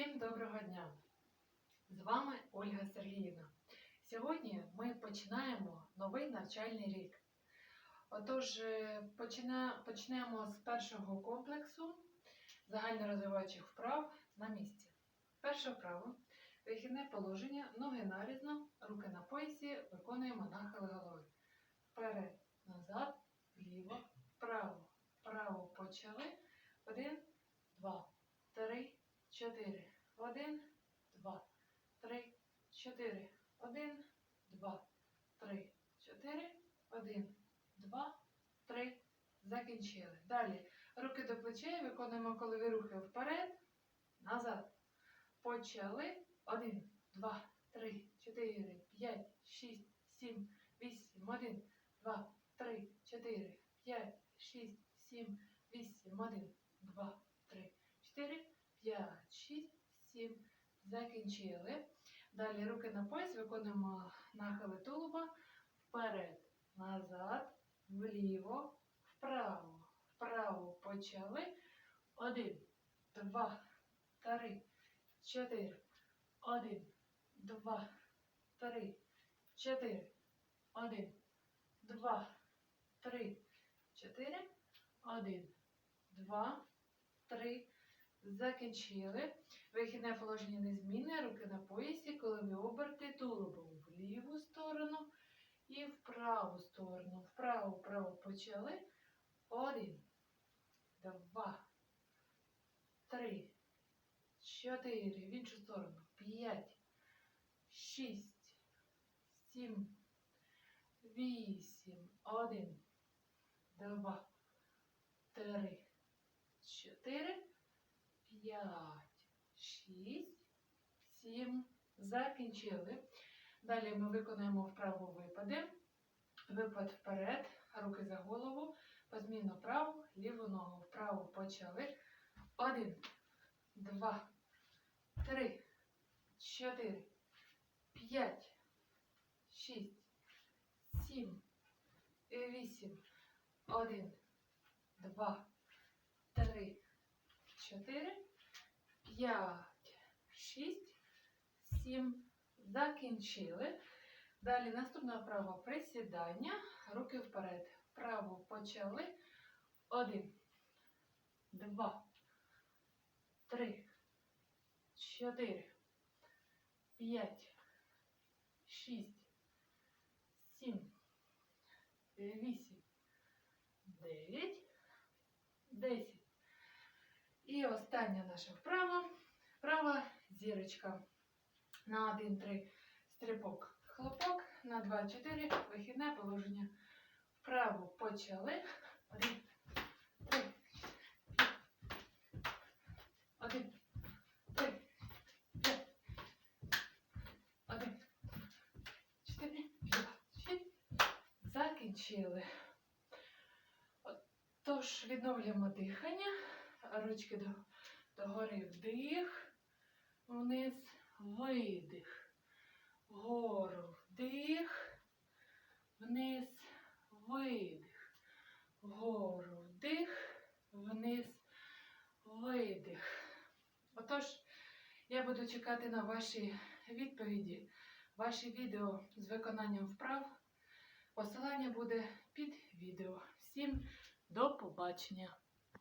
Всім доброго дня! З вами Ольга Сергіївна. Сьогодні ми починаємо новий навчальний рік. Отож, е, почнемо з першого комплексу загальнорозвиваючих вправ на місці. Перше вправо. Вихідне положення, ноги нарізно, руки на поясі, виконуємо нахили голови. 4, 1, 2, 3, 4, 1, 2, 3, 4, 1, 2, 3. Закінчили. Далі руки до плечей виконуємо колові рухи вперед, назад. Почали. Один, два, три, чотири, п'ять, шість, сім, вісім, один, два, три, чотири, п'ять, шість, сім, вісім, один. 5, 6, 7. Закінчили. Далі руки на пояс, виконуємо нахили тулуба. Вперед, назад, вліво, вправо. Вправо почали. Один, два, три, чотири. Один, два, три, чотири. Один, два, три, чотири. Один, два, три, Закінчили. Вихідне положення незмінне. Руки на поясі, колові оберти тулубом в ліву сторону і в праву сторону. Вправо, вправо почали. Один, два, три, чотири. В іншу сторону. П'ять, шість, сім, вісім. Один, два, три, чотири, п'ять, шість, сім. Закінчили. Далі ми виконуємо вправо випади. Випад вперед, руки за голову, позмінно праву, ліву ногу. Вправо почали. Один, два, три, чотири, п'ять, шість, сім, вісім. Один, два, три, чотири, п'ять, шість, сім. Закінчили. Далі наступна вправа присідання. Руки вперед. Вправо почали. Один, два, три, чотири, п'ять, шість, сім, вісім, дев'ять, десять. І остання наша вправа. Вправа зірочка. На 1-3 стрибок. Хлопок. На 2-4 вихідне положення. Вправо почали. Один, три, один, три, п'ять, один, чотири, п'ять, шість. Закінчили. Тож відновлюємо дихання. Ручки до, догори вдих, вниз, видих, вгору, вдих, вниз, видих, вгору, вдих, вниз, видих. Отож, я буду чекати на ваші відповіді, ваші відео з виконанням вправ. Посилання буде під відео. Всім до побачення!